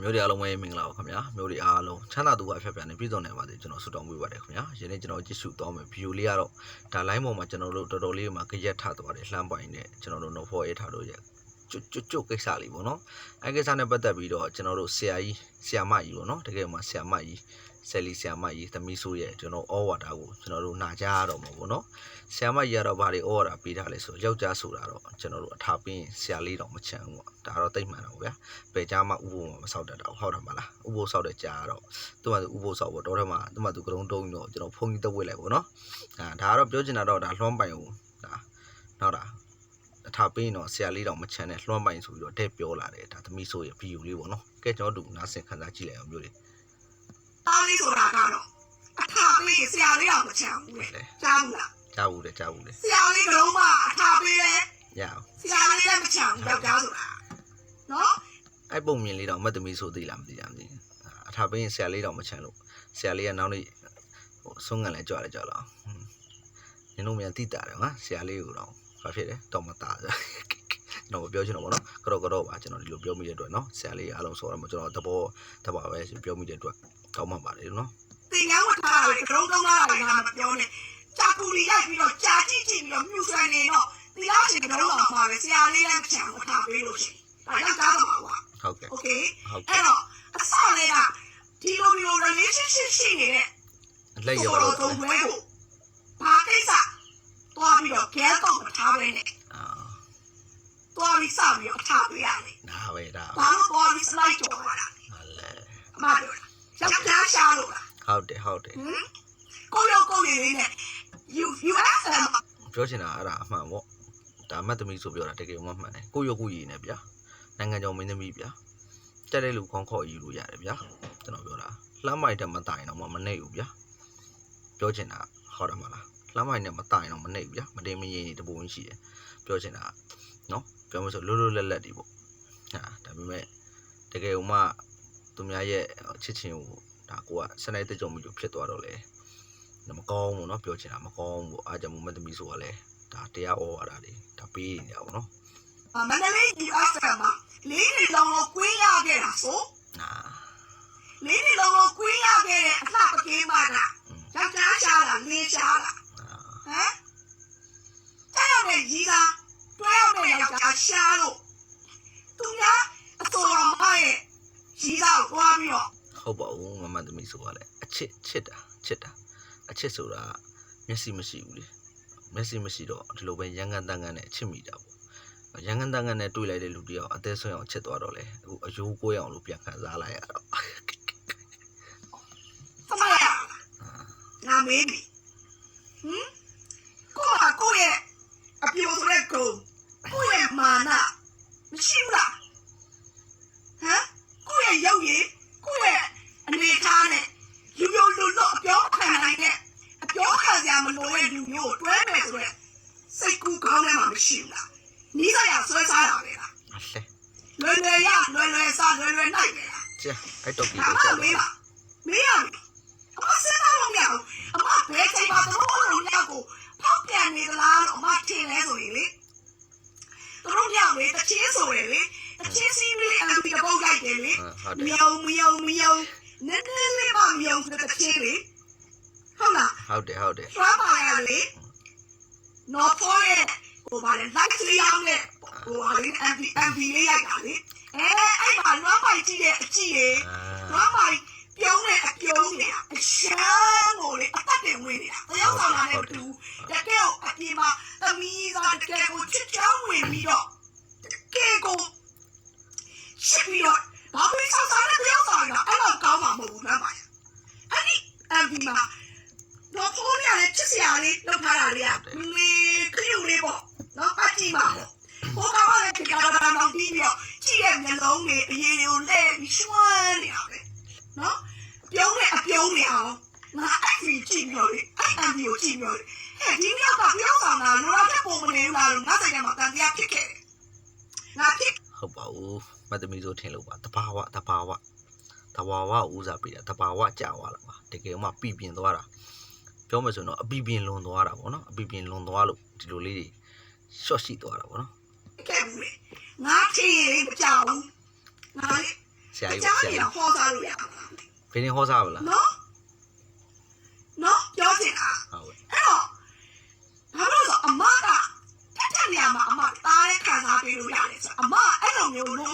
မျိုးတွေအားလုံးပဲမင်္ဂလာပါခင်ဗျာမျိုးတွေအားလုံးချမ်းသာသူကအဖျက်ပြန်နေပြည်စုံနေပါစေကျွန်တော်ဆုတောင်းပေးပါတယ်ခင်ဗျာယနေ့ကျွန်တော်ကြည့်ရှုသွားမယ်ဗီဒီယိုလေးကတော့ဒါ line ပေါ်မှာကျွန်တော်တို့တော်တော်လေးမှာကြရက်ထသွားတယ်လှမ်းပိုင်နဲ့ကျွန်တော်တို့ no for a ထားလို့ရ ကျွတ်ကျွတ်ကျွတ်ကိစ္စလေးပေါ့နော်အဲကိစ္စနဲ့ပတ်သက်ပြီးတော့ကျွန်တော်တို့ဆရာကြီးဆရာမကြီးပေါ့နော်တကယ်မှဆရာမကြီးဆယ်လီဆရာမကြီးသမီးဆိုရဲ့ကျွန်တော်ဩဝါဒကိုကျွန်တော်တို့နာကြားရတော့မှာပေါ့နော်ဆရာမကြီးကတော့ဘာတွေဩဝါဒပေးထားလဲဆိုယောက်ျားဆိုတာတော့ကျွန်တော်တို့အထာပင်းဆရာလေးတော့မချမ်းဘူးပေါ့ဒါတော့တိတ်မှန်တော့ဗျာဘယ်ကြားမှဥပိုမဆောက်တတ်တာဟုတ်တယ်မလားဥပိုဆောက်တဲ့ကြားတော့သူမှဥပိုဆောက်ဖို့တော့ထဲမှာသူမှသူကတုံးတုံးတော့ကျွန်တော်ဖုန်းကြီးတက်ဝစ်လိုက်ပေါ့နော်အာဒါကတော့ပြောချင်တာတော့ဒါလွှမ်းပိုင်ဟိုဒါနောက်တာအ ထာပေးရင်တော့ဆရာလေးတော့မချမ်းနဲ့လွှမ်းပိုင်ဆိုပြီးတော့တဲ့ပြောလာတယ်ဒါသမီးဆိုရဲ့ဗီဒီယိုလေးပေါ့နော်ကဲကျွန်တော်တို့နားဆင်ခံစားကြည့်လိုက်အောင်မျိုးလေးသားလေးဆိုတာကတော့အထာပေးဆရာလေးအောင်မချမ်းဘူးလေကြားဘူးလားကြားဘူးလေကြားဘူးလေဆရာလေးကလုံးမအထာပေးလဲရအောင်ဆရာလေးလည်းမချမ်းဘူးယောက်ျားဆိုတာနော်အဲ့ပုံမြင်လေးတော့မတ်သမီးဆိုသေးလားမသိကြမသိအထာပေးရင်ဆရာလေးတော့မချမ်းလို့ဆရာလေးကနောက်နေ့ဟိုဆုံးငံလဲကြွတယ်ကြွလာနင်တို့မြန်တိတာတယ်ဟာဆရာလေးကိုတော့ ဘာဖြစ်လဲတော့မတာဆိုကျွန်တော်ပြောချင်တော့ဗောနော်ကတော့ကတော့ပါကျွန်တော်ဒီလိုပြောမိတဲ့အတွက်နော်ဆရာလေးအားလုံးဆိုတော့ကျွန်တော်တဘောတဘောပဲပြောမိတဲ့အတွက်ကောင်းမှပါတယ်နော် တင်ငန်းဝတ်ထားတာလေကလုံးတုံးလာတာကမပြောနဲ့ကြာကူရီရိုက်ပြီးတော့ကြာကြည့်ကြည့်ပြီးတော့မြူဆိုင်နေတော့ဒီလားရှင်ကလုံးအောင်ပါပဲဆရာလေးလည်းမချမ်းဘူးအထာပေးလို့ရှိရင်ဒါယောက်ျားတော့ပါကွာ ဟုတ်ကဲ့ โอเค ဟုတ်ကဲ့ အဲ့တော့အစလေးကဒီလိုမျိုး relationship ရှိနေတဲ့ လက်ရပါတော့ သုံးပွဲကိုဘာကိစ္စ တွားပြီးတော့ gas တော့မထားပဲနဲ့အာတွားပြီးစပြီးတော့ထားပေးရတယ်ဒါပဲဒါ။ဘာလို့တွားပြီး slide ကြော်လာတာဟာလေအမပြောတာ။ယောက်ျားရှာလို့လားဟုတ်တယ်ဟုတ်တယ်။ဟမ်ကိုရောကိုလေးလေးနဲ့ you you ask them ပြောချင်တာအဲ့ဒါအမှန်ပေါ့ဒါမတ်သမီးဆိုပြောတာတကယ်မှမှန်တယ်ကိုရကိုရည်နေဗျာနိုင်ငံကျော်မင်းသမီးဗျာတက်တဲ့လူခေါင်းခေါ်ယူလို့ရတယ်ဗျာကျွန်တော်ပြောတာလှမ်းမိုက်တယ်မတိုင်တော့မနေဘူးဗျာပြောချင်တာဟုတ်တယ်မလား လှမ်းမိုက်နဲ့မတိုင်တော့မနေဘူးဗျာမတင်မရင်တပုံရှိတယ်ပြောချင်တာနော်ပြောမလို့လွတ်လွတ်လပ်လပ်ဒီပေါ့ဟာဒါပေမဲ့တကယ်မှသူများရဲ့ချစ်ချင်းကိုဒါကိုကစနေတကြုံပြီးလို့ဖြစ်သွားတော့လေမကောင်းဘူးเนาะပြောချင်တာမကောင်းဘူးအားကြောင့်မတ်သမီးဆိုတာလေဒါတရားဩဝါဒတွေဒါပေးနေတာပေါ့နော် မန္တလေး you ask them လေးနေ ရှာလို့သူများအစောရမရဲ့ကြီးကကိုတွားပြီးတော့ဟုတ်ပါဘူးမမသမီးဆိုတာလေအချစ်ချစ်တာချစ်တာအချစ်ဆိုတာမျက်စိမရှိဘူးလေမျက်စိမရှိတော့ဒီလိုပဲရန်ကန်တန်ကန်နဲ့ချစ်မိတာပေါ့ရန်ကန်တန်ကန်နဲ့တွေ့လိုက်တဲ့လူတယောက်အသေးဆွမ်းအောင်ချစ်သွားတော့လေအခုအယိုးကိုးရအောင်လို့ပြန်ခံစားလိုက်ရတော့သမိုင်းရငါမေးပြီဟမ်ကိုကကိုရဲ့အပြိုဆိုတဲ့ကိုကိုရဲ့ မာနမရှိဘူးလားဟမ်ကိုရဲ့ရုပ်ရည်ကိုရဲ့အနေထားနဲ့ယူယူလူလူအပြောခံနိုင်တဲ့အပြောခံစရာမလိုတဲ့လူမျိုးကိုတွဲမယ်ဆိုတော့စိတ်ကူးကောင်းတဲ့မှာမရှိဘူးလားနီးစရာဆွဲစားတာပဲလားအလဲလွယ်လွယ်ရလွယ်လွယ်စားလွယ်လွယ်နိုင်ပဲလားကျအဲ့တော့ဒီအကိုမချက်မေးပါမေးရမယ်အမစဉ်းစားလို့မရဘူးအမဘယ်ချိန်မှတို့လိုညကိုဖောက်ပြန်နေသလားလို့အမထင်လဲဆိုရင်လေ တို့ညလေတချင်းဆိုရယ်လေတချင်းစီးလေးအတူတပုတ်လိုက်တယ်လေဟုတ်တယ်မြောင်မြောင်မြောင်နည်းနည်းလေးမှမြောင်တဲ့တချင်းလေဟုတ်လားဟုတ်တယ်ဟုတ်တယ်သွားပါရလေနော်ဖောရဲ့ဟိုဗါလေ like လေးအောင်လေဟိုဗါလေ MV MV လေးရိုက်တာလေအဲအဲ့မှာလွမ်းပိုင်ကြည့်တဲ့အကြည့်ရေအာ။ဘာမှပြုံးနေအပြုံးနေတာအရှမ်းကိုလေအသက်တွေဝင်နေတာ။တယောက်ဆောင်လာတဲ့တူတကယ်ကိုအပြင်မှာသမီးကတကယ်ကိုချစ်ချောင်းဝင်ပြီးတော့တကယ်ကိုရှစ်ပြီးတော့ဘာလို့ဆောက်ဆောင်တဲ့တယောက်ဆောင်ကအဲ့တော့ကောင်းမှာမဟုတ်ဘူးနော်ပါ။အဲ့ဒီ အမ်ဒီမှာတော့ဖုန်းရတဲ့ချစ်စရာလေးလောက်ထားတာလေးကမေခရီးလေးပေါ့နော်အကြည့်မှာပေါ့။ဘောကလည်းဒီကတော့တော့ပြီးပြီးတော့ကြည့်ရဲ့မျက်လုံးတွေအရင်ကိုလဲပြီးရွှမ်းနေတာပဲနော်ပြုံးနဲ့အပြုံးနေအောင်ငါအဲ့ဒီကြည့်ပြီးတော့လေအဲ့အန်ဒီကိုကြည့်ပြီးတော့လေဟဲ့ဒီမြောက်ကပြောဆောင်တာလောလာပြပုံမနေဘူးလားလို့ငါစိတ်ထဲမှာတန်တရားဖြစ်ခဲ့တယ်ငါဖြစ်ဟုတ်ပါဘူးမတ်သမီးဆိုထင်လို့ပါတဘာဝတဘာဝ တဘာဝဦးစားပေးတာတဘာဝကြာသွားတာပါတကယ်မှပြပြင်းသွားတာပြောမှဆိုတော့အပြပြင်းလွန်သွားတာပေါ့နော်အပြပြင်းလွန်သွားလို့ဒီလိုလေးတွေရှော့ရှိသွားတာပေါ့နော်ခဲ့ဘူးလေငါချင်ရင်မကြောက်ဘူးငါလေဆရာကြီးကြားဆရာနေကြီးတော့ဟောစားလို့ရမှာဘယ်နေဟောစားပါလားနော်နော်ပြောချင်တာဟုတ်ကဲ့အဲ့တော့ဘာလို့လဲဆိုအမကတက်တက်နေရမှာအမတားတဲ့ခံစားပေးလို့ရတယ်ဆိုအမအဲ့လိုမျိုးလုံးဝ